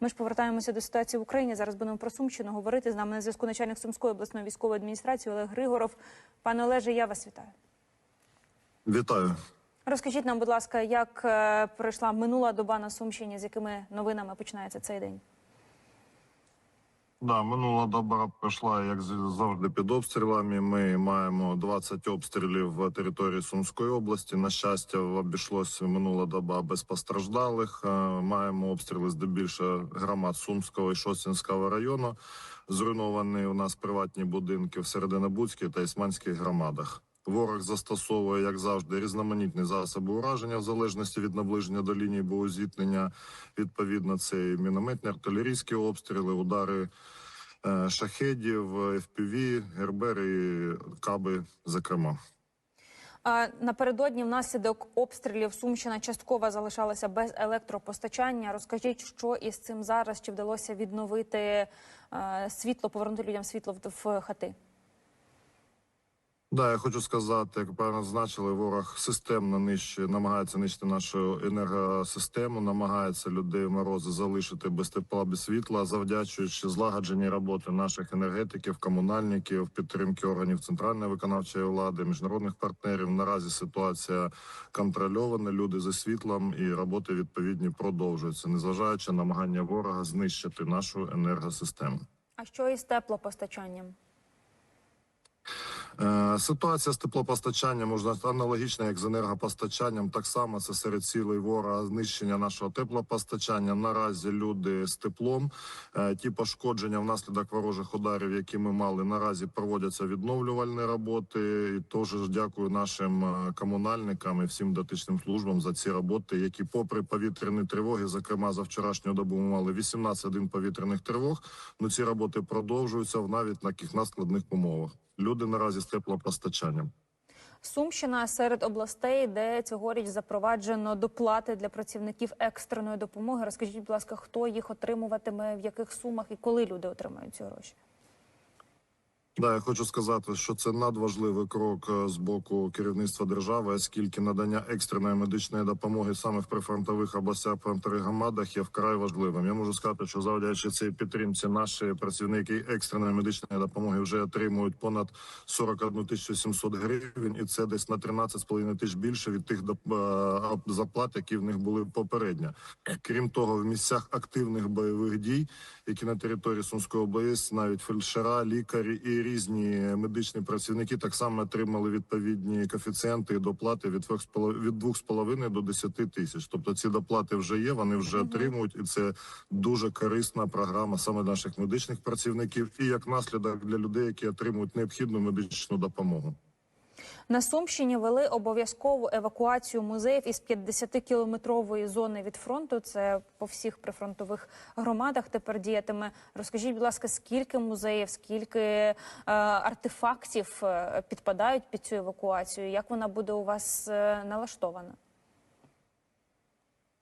Ми ж повертаємося до ситуації в Україні. Зараз будемо про Сумщину говорити. З нами на зв'язку начальник Сумської обласної військової адміністрації Олег Григоров. Пане Олеже, я вас вітаю. Вітаю. Розкажіть нам, будь ласка, як е, пройшла минула доба на Сумщині, з якими новинами починається цей день? Да, минула доба пройшла, як завжди, під обстрілами. Ми маємо 20 обстрілів в території Сумської області. На щастя, обійшлося минула доба без постраждалих. Е, Маємо обстріли здебільшого громад Сумського і Шосінського району. Зруйновані у нас приватні будинки в Серединобудській та Ісманській громадах. Ворог застосовує, як завжди, різноманітні засоби ураження в залежності від наближення до лінії боєзіткнення. Відповідно, це і мінометні артилерійські обстріли, удари е, шахедів, FPV, РБР і каби, зокрема. Напередодні внаслідок обстрілів Сумщина частково залишалася без електропостачання. Розкажіть, що із цим зараз? Чи вдалося відновити е, світло, повернути людям світло в хати? Да, я хочу сказати, як правильно зазначили, ворог системно нищує, намагається нищити нашу енергосистему, намагається людей морози залишити без тепла, без світла, завдячуючи злагодженій роботи наших енергетиків, комунальників, підтримки органів центральної виконавчої влади, міжнародних партнерів. Наразі ситуація контрольована. Люди зі світлом і роботи відповідні продовжуються, незважаючи на намагання ворога знищити нашу енергосистему. А що із теплопостачанням? Е, Ситуація з теплопостачанням можна аналогічна, як з енергопостачанням. Так само це серед цілей ворога знищення нашого теплопостачання. Наразі люди з теплом. Е, Ті пошкодження внаслідок ворожих ударів, які ми мали, наразі проводяться відновлювальні роботи. І теж дякую нашим е, комунальникам і всім дотичним службам за ці роботи, які, попри повітряні тривоги, зокрема за вчорашню добу, ми мали 18 один повітряних тривог. Ну ці роботи продовжуються в навіть на таких надскладних умовах. Люди наразі з теплопостачанням. Сумщина серед областей, де цьогоріч запроваджено доплати для працівників екстреної допомоги. Розкажіть, будь ласка, хто їх отримуватиме, в яких сумах і коли люди отримають ці гроші? Да, я хочу сказати, що це надважливий крок е, з боку керівництва держави, оскільки надання екстреної медичної допомоги саме в прифронтових областях фронтових громадах є вкрай важливим. Я можу сказати, що завдячи цій підтримці, наші працівники екстреної медичної допомоги вже отримують понад 41 тисячу 700 гривень, і це десь на 13,5 тисяч більше від тих е, заплат, які в них були попередньо. Крім того, в місцях активних бойових дій, які на території Сумської області, навіть фельдшера, лікарі і різні медичні працівники так само отримали відповідні коефіцієнти і доплати від 2,5 від 2,5 до 10 тисяч. Тобто ці доплати вже є, вони вже отримують, і це дуже корисна програма саме наших медичних працівників, і як наслідок для людей, які отримують необхідну медичну допомогу. На Сумщині вели обов'язкову евакуацію музеїв із 50-кілометрової зони від фронту. Це по всіх прифронтових громадах тепер діятиме. Розкажіть, будь ласка, скільки музеїв, скільки е, артефактів е, підпадають під цю евакуацію? Як вона буде у вас е, налаштована?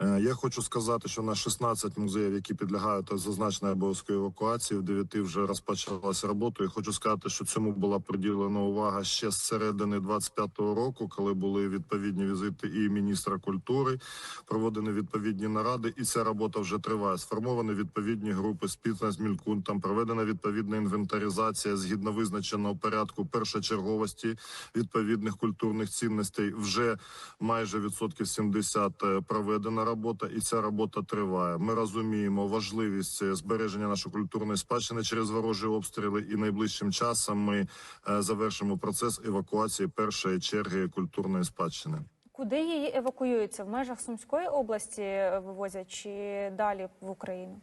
Е, Я хочу сказати, що на 16 музеїв, які підлягають зазначеній обов'язковій евакуації, в 9 вже розпочалася робота. І хочу сказати, що цьому була приділена увага ще з середини 25-го року, коли були відповідні візити і міністра культури, проводені відповідні наради, і ця робота вже триває. Сформовані відповідні групи спільно з мількунтом, проведена відповідна інвентаризація згідно визначеного порядку першочерговості відповідних культурних цінностей. Вже майже відсотків 70 е, робота, і ця робота триває. Ми розуміємо важливість збереження нашої культурної спадщини через ворожі обстріли, і найближчим часом ми е, завершимо процес евакуації першої черги культурної спадщини. Куди її евакуюються? В межах Сумської області е, вивозять чи далі в Україну?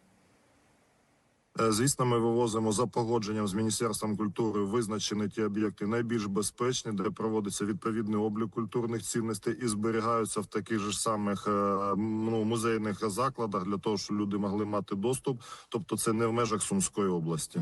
Е, Звісно, ми вивозимо за погодженням з міністерством культури визначені ті об'єкти найбільш безпечні, де проводиться відповідний облік культурних цінностей і зберігаються в таких же самих е, ну, музейних закладах для того, щоб люди могли мати доступ. Тобто, це не в межах Сумської області.